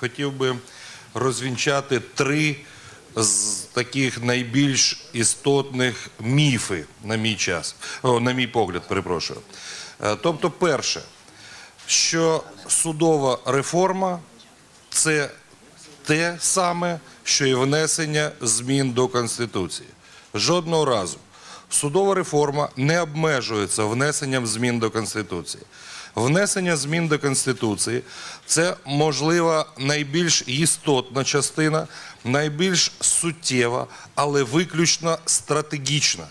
хотів би розвінчати три з таких найбільш істотних міфи, на мій час, о, на мій погляд, перепрошую. Е, Тобто, перше, що судова реформа це те саме, що і внесення змін до Конституції. Жодного разу. Судова реформа не обмежується внесенням змін до Конституції. Внесення змін до Конституції це можливо найбільш істотна частина, найбільш суттєва, але виключно стратегічна.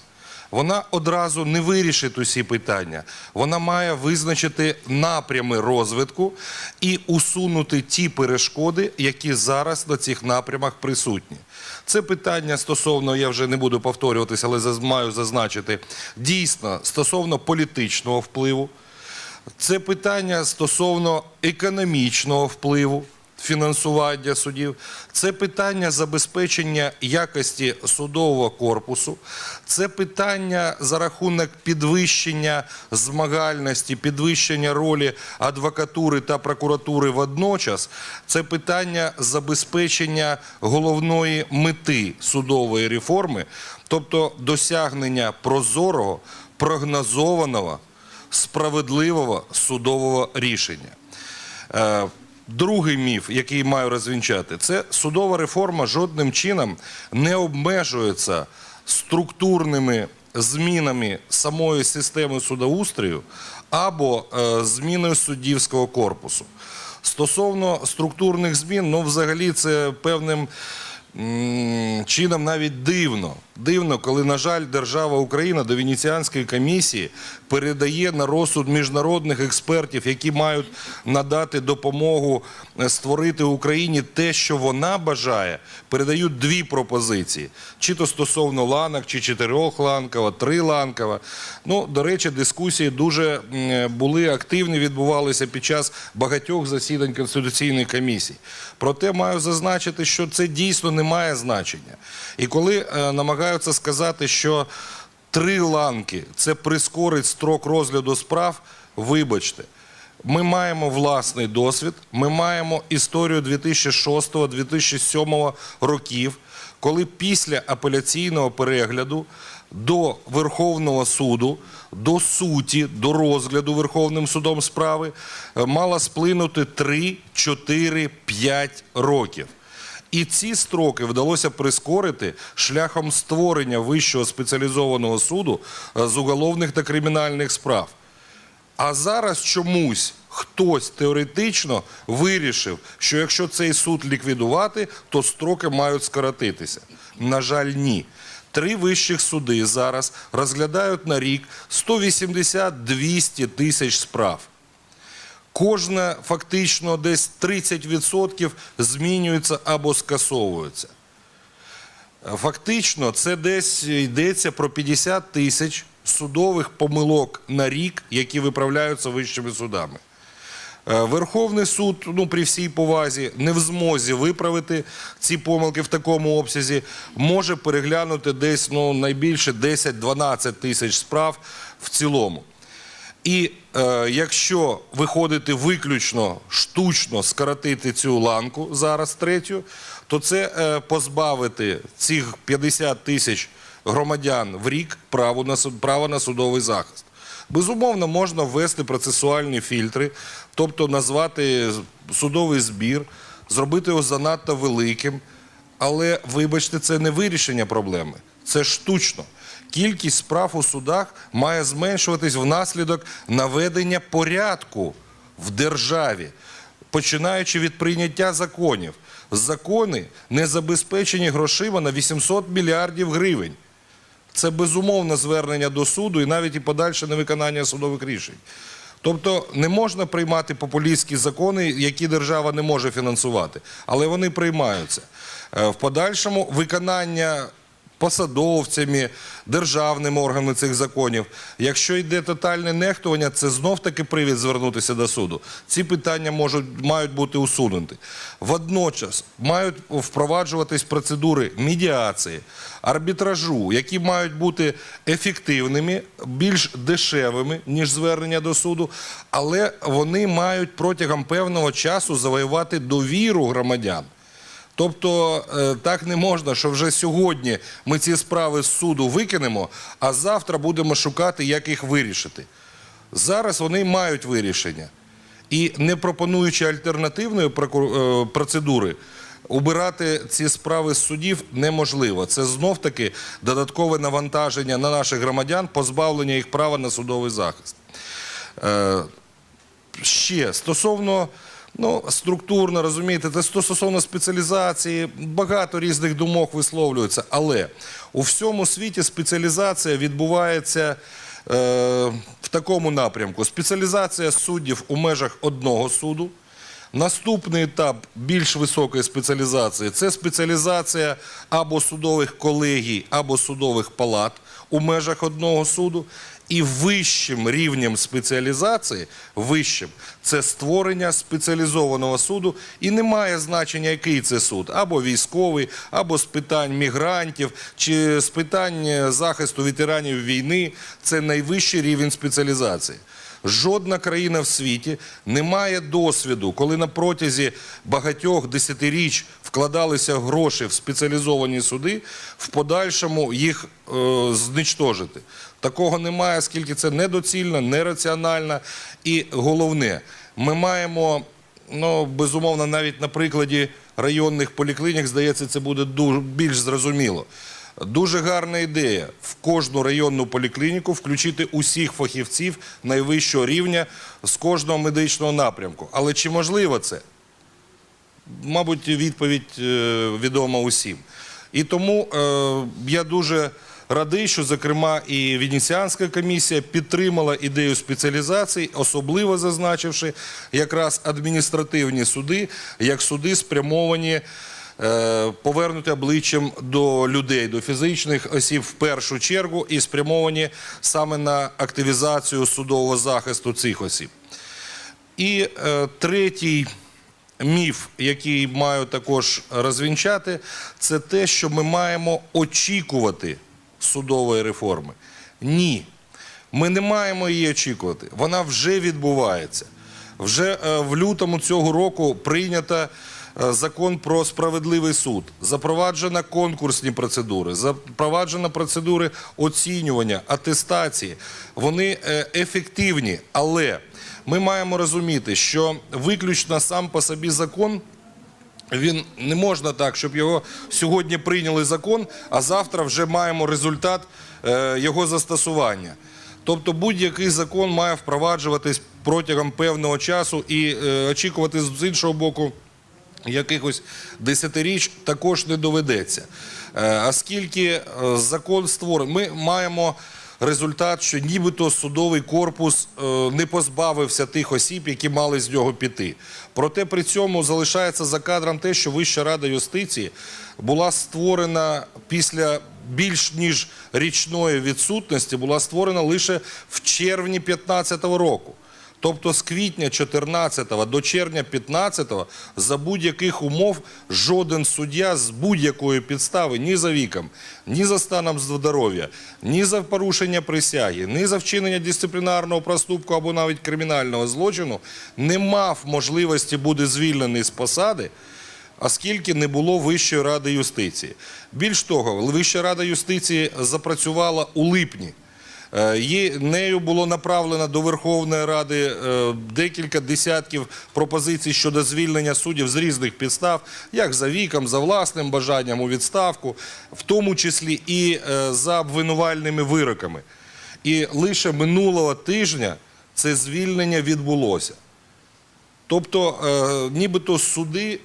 Вона одразу не вирішить усі питання. Вона має визначити напрями розвитку і усунути ті перешкоди, які зараз на цих напрямах присутні. Це питання стосовно, я вже не буду повторюватися, але маю зазначити, дійсно стосовно політичного впливу. Це питання стосовно економічного впливу фінансування судів, це питання забезпечення якості судового корпусу, це питання за рахунок підвищення змагальності, підвищення ролі адвокатури та прокуратури водночас. Це питання забезпечення головної мети судової реформи, тобто досягнення прозорого, прогнозованого справедливого судового рішення. Е, Другий міф, який маю розвінчати, це судова реформа жодним чином не обмежується структурними змінами самої системи судоустрою або е, зміною суддівського корпусу. Стосовно структурних змін, ну взагалі це певним чином навіть дивно. Дивно, коли, на жаль, держава Україна до Венеціанської комісії передає на розсуд міжнародних експертів, які мають надати допомогу е, створити Україні те, що вона бажає, передають дві пропозиції: чи то стосовно ланок, чи чотирьохланкова, триланкова. Ну, до речі, дискусії дуже були активні, відбувалися під час багатьох засідань Конституційної комісії. Проте маю зазначити, що це дійсно не має значення. І коли е, намагаються сказати, що три ланки це прискорить строк розгляду справ, вибачте. Ми маємо власний досвід, ми маємо історію 2006-2007 років, коли після апеляційного перегляду до Верховного суду, до суті, до розгляду Верховним судом справи е, мала сплинути 3, 4, 5 років. І ці строки вдалося прискорити шляхом створення вищого спеціалізованого суду е, з уголовних та кримінальних справ. А зараз чомусь хтось теоретично вирішив, що якщо цей суд ліквідувати, то строки мають скоротитися. На жаль, ні. Три вищих суди зараз розглядають на рік 180-200 тисяч справ. Кожна фактично десь 30% змінюється або скасовується. Фактично, це десь йдеться про 50 тисяч судових помилок на рік, які виправляються вищими судами. Е, Верховний суд, ну при всій повазі, не в змозі виправити ці помилки в такому обсязі, може переглянути десь ну, найбільше 10-12 тисяч справ в цілому. І е, якщо виходити виключно штучно скоротити цю ланку зараз третю, то це е, позбавити цих 50 тисяч громадян в рік право на, права на судовий захист. Безумовно, можна ввести процесуальні фільтри, тобто назвати судовий збір, зробити його занадто великим. Але, вибачте, це не вирішення проблеми, це штучно. Кількість справ у судах має зменшуватись внаслідок наведення порядку в державі, починаючи від прийняття законів. Закони не забезпечені грошима на 800 мільярдів гривень. Це безумовне звернення до суду і навіть і подальше невиконання судових рішень. Тобто не можна приймати популістські закони, які держава не може фінансувати, але вони приймаються. Е, В подальшому виконання посадовцями, державними органами цих законів. Якщо йде тотальне нехтування, це знов таки привід звернутися до суду. Ці питання можуть мають бути усунуті. Водночас мають впроваджуватись процедури медіації, арбітражу, які мають бути ефективними, більш дешевими ніж звернення до суду, але вони мають протягом певного часу завоювати довіру громадян. Тобто е, так не можна, що вже сьогодні ми ці справи з суду викинемо, а завтра будемо шукати, як їх вирішити. Зараз вони мають вирішення. І не пропонуючи альтернативної е, процедури, убирати ці справи з судів неможливо. Це знов таки додаткове навантаження на наших громадян, позбавлення їх права на судовий захист. Е, ще стосовно ну, структурно, розумієте, це стосовно спеціалізації, багато різних думок висловлюється. Але у всьому світі спеціалізація відбувається е, в такому напрямку: спеціалізація суддів у межах одного суду. Наступний етап більш високої спеціалізації це спеціалізація або судових колегій, або судових палат у межах одного суду. І вищим рівнем спеціалізації, вищим, це створення спеціалізованого суду. І не має значення, який це суд, або військовий, або з питань мігрантів, чи з питань е, захисту ветеранів війни. Це найвищий рівень спеціалізації. Жодна країна в світі не має досвіду, коли на протязі багатьох десятиріч вкладалися гроші в спеціалізовані суди, в подальшому їх е, зничтожити. Такого немає, оскільки це недоцільно, нераціонально. І головне, ми маємо, ну безумовно, навіть на прикладі районних поліклінік, здається, це буде дуже більш зрозуміло. Дуже гарна ідея в кожну районну поліклініку включити усіх фахівців найвищого рівня з кожного медичного напрямку. Але чи можливо це? Мабуть, відповідь е, відома усім. І тому е, я дуже радий, що, зокрема, і Венеціанська комісія підтримала ідею спеціалізації, особливо зазначивши якраз адміністративні суди, як суди спрямовані повернути обличчям до людей, до фізичних осіб в першу чергу і спрямовані саме на активізацію судового захисту цих осіб. І е, третій міф, який маю також розвінчати, це те, що ми маємо очікувати судової реформи. Ні, ми не маємо її очікувати. Вона вже відбувається. Вже е, в лютому цього року прийнято е, закон про справедливий суд, запроваджено конкурсні процедури, запроваджено процедури оцінювання, атестації. Вони е, ефективні, але ми маємо розуміти, що виключно сам по собі закон. Він не можна так, щоб його сьогодні прийняли закон, а завтра вже маємо результат е, його застосування. Тобто будь-який закон має впроваджуватись протягом певного часу і е, очікувати з іншого боку якихось десятиріч також не доведеться. Е, Оскільки е, закон створений, ми маємо результат, що нібито судовий корпус е, не позбавився тих осіб, які мали з нього піти. Проте при цьому залишається за кадром те, що Вища рада юстиції була створена після більш ніж річної відсутності, була створена лише в червні 2015 року. Тобто з квітня 14 до червня 15 за будь-яких умов жоден суддя з будь-якої підстави ні за віком, ні за станом здоров'я, ні за порушення присяги, ні за вчинення дисциплінарного проступку або навіть кримінального злочину не мав можливості бути звільнений з посади. Оскільки не було Вищої ради юстиції. Більш того, Вища рада юстиції запрацювала у липні. Е, нею було направлено до Верховної Ради е, декілька десятків пропозицій щодо звільнення суддів з різних підстав, як за віком, за власним бажанням у відставку, в тому числі і е, за обвинувальними вироками. І лише минулого тижня це звільнення відбулося. Тобто, е, нібито суди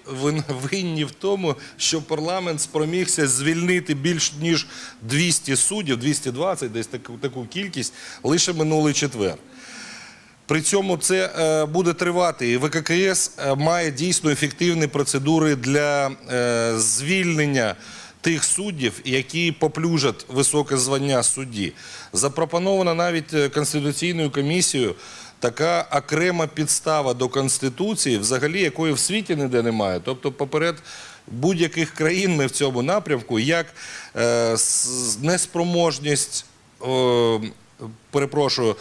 винні в тому, що парламент спромігся звільнити більш ніж 200 суддів, 220, десь таку, таку кількість, лише минулий четвер. При цьому це е, буде тривати. І ВККС е, має дійсно ефективні процедури для е, звільнення тих суддів, які поплюжать високе звання судді. Запропонована навіть е, Конституційною комісією така окрема підстава до Конституції, взагалі якої в світі ніде немає. Тобто, поперед будь-яких країн ми в цьому напрямку, як е, неспроможність. е, Перепрошую,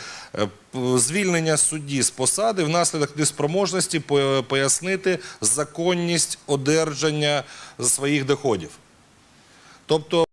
звільнення судді з посади внаслідок неспроможності пояснити законність одержання своїх доходів. Тобто